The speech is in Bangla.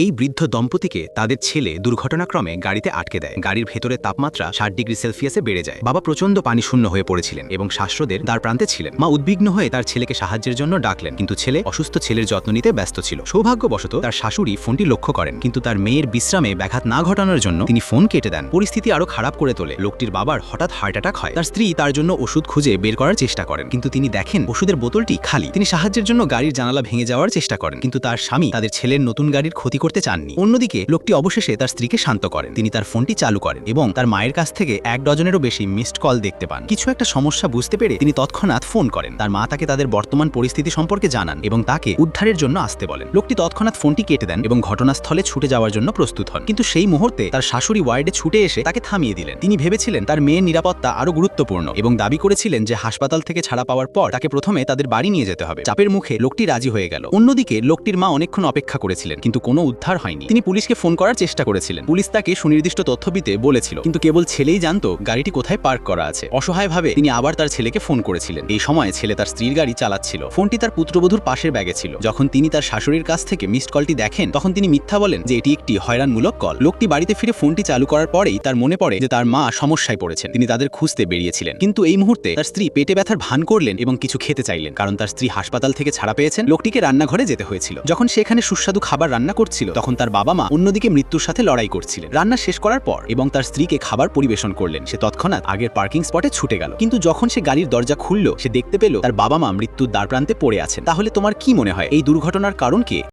এই বৃদ্ধ দম্পতিকে তাদের ছেলে দুর্ঘটনাক্রমে গাড়িতে আটকে দেয়। গাড়ির ভেতরে তাপমাত্রা ষাট ডিগ্রি সেলসিয়াসে বেড়ে যায়। বাবা প্রচণ্ড পানিশূন্য হয়ে পড়েছিলেন এবং শ্বাসরোধের দ্বার প্রান্তে ছিলেন। মা উদ্বিগ্ন হয়ে তার ছেলেকে সাহায্যের জন্য ডাকলেন, কিন্তু ছেলে অসুস্থ ছেলের যত্ন নিতে ব্যস্ত ছিল। সৌভাগ্যবশত তার শাশুড়ি ফোনটি লক্ষ্য করেন, কিন্তু তার মেয়ের বিশ্রামে ব্যাঘাত না ঘটানোর জন্য তিনি ফোন কেটে দেন। পরিস্থিতি আরও খারাপ করে তোলে। লোকটির বাবার হঠাৎ হার্ট অ্যাটাক হয়। তার স্ত্রী তার জন্য ওষুধ খুঁজে বের করার চেষ্টা করেন, কিন্তু তিনি দেখেন ওষুধের বোতলটি খালি। তিনি সাহায্যের জন্য গাড়ির জানালা ভেঙে যাওয়ার চেষ্টা করেন, কিন্তু তার স্বামী তাদের ছেলের নতুন গাড়ির ক্ষতি করতে চাননি। অন্যদিকে লোকটি অবশেষে তার স্ত্রীকে শান্ত করেন। তিনি তার ফোনটি চালু করেন এবং তার মায়ের কাছ থেকে এক ডজনেরও বেশি মিসড কল দেখতে পান। কিছু একটা সমস্যা বুঝতে পেরে তিনি তৎক্ষণাৎ ফোন করেন। তার মা তাকে তাদের বর্তমান পরিস্থিতি সম্পর্কে জানান এবং তাকে উদ্ধারের জন্য আসতে বলেন। লোকটি তৎক্ষণাৎ ফোনটি কেটে দেন এবং ঘটনাস্থলে ছুটে যাওয়ার জন্য প্রস্তুত হন। কিন্তু সেই মুহূর্তে তার শাশুড়ি ওয়ার্ডে ছুটে এসে তাকে থামিয়ে দিলেন। তিনি ভেবেছিলেন তার মেয়ের নিরাপত্তা আরও গুরুত্বপূর্ণ এবং দাবি করেছিলেন যে হাসপাতাল থেকে ছাড়া পাওয়ার পর তাকে প্রথমে তাদের বাড়ি নিয়ে যেতে হবে। চাপের মুখে লোকটি রাজি হয়ে গেল। অন্যদিকে লোকটির মা অনেকক্ষণ অপেক্ষা করেছিলেন কিন্তু কোনো উদ্ধার হয়নি। তিনি পুলিশকে ফোন করার চেষ্টা করেছিলেন। পুলিশ তাকে সুনির্দিষ্ট তথ্য দিতে বলেছিল। কিন্তু কেবল ছেলেই জানতো গাড়িটি কোথায় পার্ক করা আছে। অসহায়ভাবে তিনি আবার তার ছেলেকে ফোন করেছিলেন। এই সময় ছেলে তার স্ত্রীর গাড়ি চালাচ্ছিল। ফোনটি তার পুত্রবধূর পাশের ব্যাগে ছিল। যখন তিনি তার শাশুড়ির কাছ থেকে মিসড কলটি দেখেন, তখন তিনি মিথ্যা বলেন যে এটি একটি হয়রানমূলক কল লোকটি বাড়িতে ফিরে ফোনটি চালু করার পরেই তার মনে পড়ে যে তার মা সমস্যায় পড়েছেন। তিনি তাদের খুঁজতে বেরিয়েছিলেন। কিন্তু এই মুহূর্তে তার স্ত্রী পেটে ব্যথার ভান করলেন এবং কিছু খেতে চাইলেন। কারণ তার স্ত্রী হাসপাতাল থেকে ছাড়া পেয়েছেন। লোকটিকে রান্নাঘরে যেতে হয়েছিল। যখন সেখানে সুস্বাদু খাবার রান্না করছিল। তখন তার বাবা মা অন্যদিকে মৃত্যুর সাথে লড়াই করছিলেন। রান্না শেষ করার পর এবং তার স্ত্রীকে খাবার পরিবেশন করলেন। সে তৎক্ষণাৎ আগের পার্কিং স্পটে ছুটে গেল। কিন্তু যখন সে গাড়ির দরজা খুলল, সে দেখতে পেল তার বাবা মা মৃত্যুর দ্বার প্রান্তে পড়ে আছেন। তাহলে তোমার কি মনে হয়? এই দুর্ঘটনার কারণ কে?